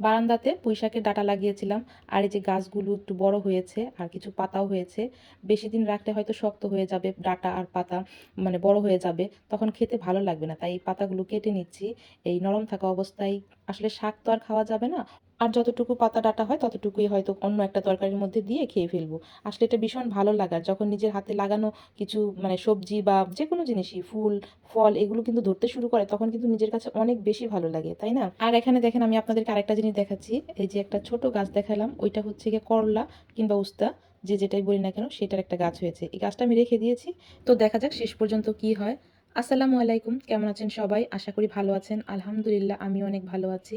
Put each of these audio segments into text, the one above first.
বারান্দাতে পুঁইশাকের ডাটা লাগিয়েছিলাম। আর এই যে গাছগুলো একটু বড় হয়েছে আর কিছু পাতাও হয়েছে। বেশি দিন রাখলে হয়তো শক্ত হয়ে যাবে ডাটা আর পাতা মানে বড় হয়ে যাবে। তখন খেতে ভালো লাগবে না। তাই এই পাতাগুলো কেটে নিচ্ছি। এই নরম থাকা অবস্থায় আসলে শাক তো আর খাওয়া যাবে না। আর যতটুকু পাতা ডাঁটা হয়, ততটুকুই হয়তো অন্য একটা তরকারির মধ্যে দিয়ে খেয়ে ফেলব। আসলে এটা ভীষণ ভালো লাগার যখন নিজের হাতে লাগানো কিছু মানে সবজি বা যে কোনো জিনিসই, ফুল, ফল, এগুলো কিন্তু ধরতে শুরু করে, তখন কিন্তু নিজের কাছে অনেক বেশি ভালো লাগে, তাই না? আর এখানে দেখেন, আমি আপনাদেরকে আরেকটা জিনিস দেখাচ্ছি। এই যে একটা ছোট গাছ দেখালাম, ওইটা হচ্ছে গিয়ে করলা কিংবা উস্তা, যে যেটাই বলি না কেন, সেটার একটা গাছ হয়েছে। এই গাছটা আমি রেখে দিয়েছি। তো দেখা যাক শেষ পর্যন্ত কি হয়। আসসালামু আলাইকুম, কেমন আছেন সবাই? আশা করি ভালো আছেন। আলহামদুলিল্লাহ আমি অনেক ভালো আছি।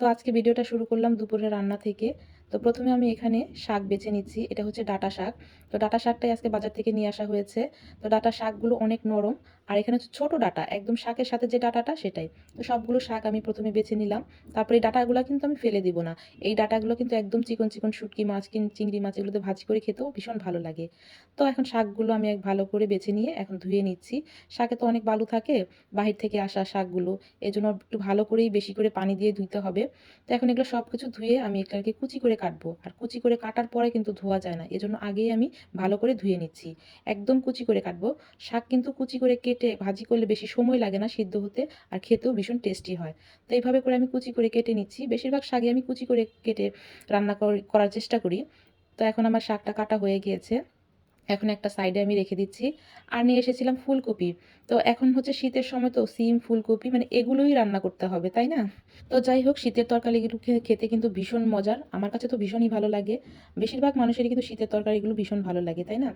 তো আজকে ভিডিওটা শুরু করলাম দুপুরের রান্না থেকে। তো প্রথমে আমি এখানে শাক বেছে নিচ্ছি, এটা হচ্ছে ডাটা শাক। তো ডাটা শাকটাই আজকে বাজার থেকে নিয়ে আসা হয়েছে। তো ডাটা শাকগুলো অনেক নরম, আর এখানে হচ্ছে ছোটো ডাটা, একদম শাকের সাথে যে ডাটাটা সেটাই। তো সবগুলো শাক আমি প্রথমে বেছে নিলাম। তারপরে এই ডাটাগুলো কিন্তু আমি ফেলে দিব না। এই ডাটাগুলো কিন্তু একদম চিকন চিকন শুটকি মাছ কিন, চিংড়ি মাছ এগুলোতে ভাজি করে খেতেও ভীষণ ভালো লাগে। তো এখন শাকগুলো আমি এক ভালো করে বেছে নিয়ে এখন ধুয়ে নিচ্ছি। শাকে তো অনেক বালু থাকে, বাহির থেকে আসা শাকগুলো এই জন্য একটু ভালো করেই বেশি করে পানি দিয়ে ধুইতে হবে। তো এখন এগুলো সব কিছু ধুয়ে আমি এটাকে কুচি করে কাটবো। আর কুচি করে কাটার পরে কিন্তু ধোয়া যায় না। এজন্য আগেই আমি ভালো করে ধুয়ে নিচ্ছি। একদম কুচি করে কাটবো। শাক কিন্তু কুচি করে কেটে ভাজি করলে বেশি সময় লাগে না সিদ্ধ হতে আর খেতেও ভীষণ টেস্টি হয়। তো এইভাবে করে আমি কুচি করে কেটে নিচ্ছি। বেশিরভাগ শাকে আমি কুচি করে কেটে রান্না কর- করার চেষ্টা করি। তো এখন আমার শাকটা কাটা হয়ে গিয়েছে। এখন একটা সাইডে আমি রেখে দিচ্ছি। আর নিয়ে এসেছিলাম ফুলকপি। তো এখন হচ্ছে শীতের সময় তো সিম, ফুলকপি মানে এগুলোই রান্না করতে হবে, তাই না? তো যাই হোক, শীতের তরকারিগুলো খেতে কিন্তু ভীষণ মজার। আমার কাছে তো ভীষণই ভালো লাগে। বেশিরভাগ মানুষেরই কিন্তু শীতের তরকারিগুলো ভীষণ ভালো লাগে, তাই না?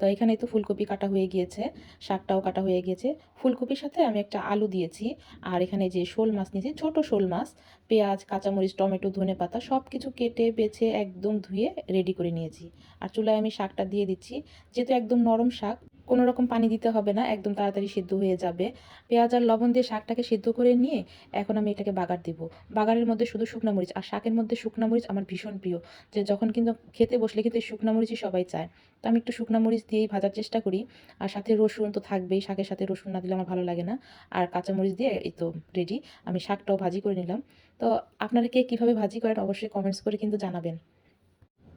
তো এখানে তো ফুলকপি কাটা হয়ে গিয়েছে, শাকটাও কাটা হয়ে গিয়েছে। ফুলকপির সাথে আমি একটা আলু দিয়েছি, আর এখানে যে শোল মাছ নিয়েছি, ছোট শোল মাছ, পেঁয়াজ, কাঁচামরিচ, টমেটো, ধনে পাতা সব কিছু কেটে, বেছে, একদম ধুয়ে রেডি করে নিয়েছি। আর চুলায় আমি শাকটা দিয়ে দিচ্ছি। যেহেতু একদম নরম শাক, কোনো রকম পানি দিতে হবে না, একদম তাড়াতাড়ি সিদ্ধ হয়ে যাবে। পেঁয়াজ আর লবণ দিয়ে শাকটাকে সিদ্ধ করে নিয়ে এখন আমি এটাকে বাগার দিব। বাগারের মধ্যে শুধু শুকনো মরিচ, আর শাকের মধ্যে শুকনো মরিচ আমার ভীষণ প্রিয়। যে যখন কিন্তু খেতে বসলে কিন্তু শুকনা মরিচই সবাই চায়। তো আমি একটু শুকনো মরিচ দিয়েই ভাজার চেষ্টা করি, আর সাথে রসুন তো থাকবেই, শাকের সাথে রসুন না দিলে আমার ভালো লাগে না। আর কাঁচা মরিচ দিয়ে এই তো রেডি আমি শাকটাও ভাজি করে নিলাম। তো আপনারা কে কীভাবে ভাজি করেন অবশ্যই কমেন্টস করে কিন্তু জানাবেন।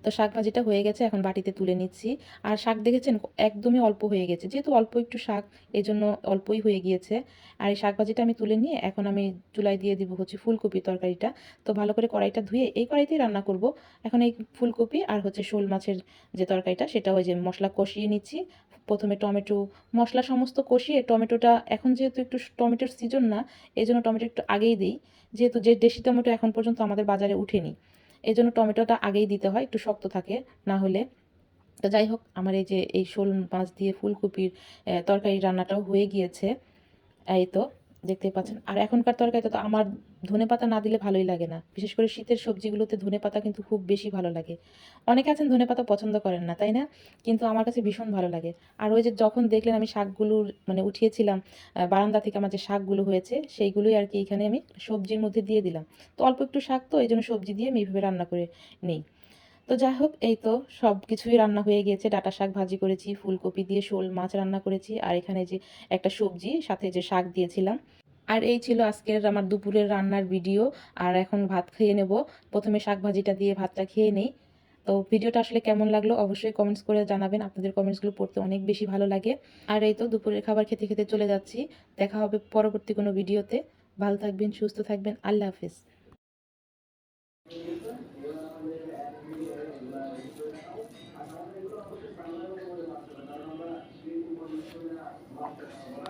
তো শাক ভাজিটা হয়ে গেছে, এখন বাটিতে তুলে নিচ্ছি। আর শাক দেখেছেন, একদমই অল্প হয়ে গেছে। যেহেতু অল্প একটু শাক এই জন্য অল্পই হয়ে গিয়েছে। আর এই শাক ভাজিটা আমি তুলে নিয়ে এখন আমি চুলায় দিয়ে দিব হচ্ছে ফুলকপি তরকারিটা। তো ভালো করে কড়াইটা ধুয়ে এই কড়াইতেই রান্না করব। এখন এই ফুলকপি আর হচ্ছে শোল মাছের যে তরকারিটা, সেটা ওই যে মশলা কষিয়ে নিচ্ছি। প্রথমে টমেটো, মশলা সমস্ত কষিয়ে টমেটোটা এখন যেহেতু একটু টমেটোর সিজন না এই জন্য টমেটো একটু আগেই দিই। যেহেতু যে দেশি টমেটো এখন পর্যন্ত আমাদের বাজারে উঠেনি। এই জন্য টমেটোটা আগেই দিতে হয়, একটু শক্ত থাকে, না হলে। তো যাই হোক, আমার এই যে এই শোল মাছ দিয়ে ফুলকপির তরকারি রান্নাটাও হয়ে গিয়েছে। এই তো। দেখতেই পাচ্ছেন। আর এখনকার তরকারিতে তো আমার ধনে পাতা না দিলে ভালোই লাগে না। বিশেষ করে শীতের সবজিগুলোতে ধনে পাতা কিন্তু খুব বেশি ভালো লাগে। অনেকে আছেন ধনে পাতা পছন্দ করেন না, তাই না? কিন্তু আমার কাছে ভীষণ ভালো লাগে। আর ওই যে যখন দেখলেন আমি শাকগুলো মানে উঠিয়েছিলাম বারান্দা থেকে আমার যে শাকগুলো হয়েছে, সেইগুলোই আর কি এখানে আমি সবজির মধ্যে দিয়ে দিলাম। তো অল্প একটু শাক তো, এই জন্য সবজি দিয়ে আমি এইভাবে রান্না করে নেই। তো যাই হোক, এই তো সব কিছুই রান্না হয়ে গিয়েছে। ডাটা শাক ভাজি করেছি, ফুলকপি দিয়ে শোল মাছ রান্না করেছি, আর এখানে যে একটা সবজি, সাথে যে শাক দিয়েছিলাম। আর এই ছিল আজকের আমার দুপুরের রান্নার ভিডিও। আর এখন ভাত খেয়ে নেব। প্রথমে শাক ভাজিটা দিয়ে ভাতটা খেয়ে নেই। তো ভিডিওটা আসলে কেমন লাগল অবশ্যই কমেন্টস করে জানাবেন। আপনাদের কমেন্টসগুলো পড়তে অনেক বেশি ভালো লাগে। আর এই তো দুপুরের খাবার খেতে খেতে চলে যাচ্ছি। দেখা হবে পরবর্তী কোনো ভিডিওতে। ভালো থাকবেন, সুস্থ থাকবেন। আল্লাহ হাফিজ। আমরা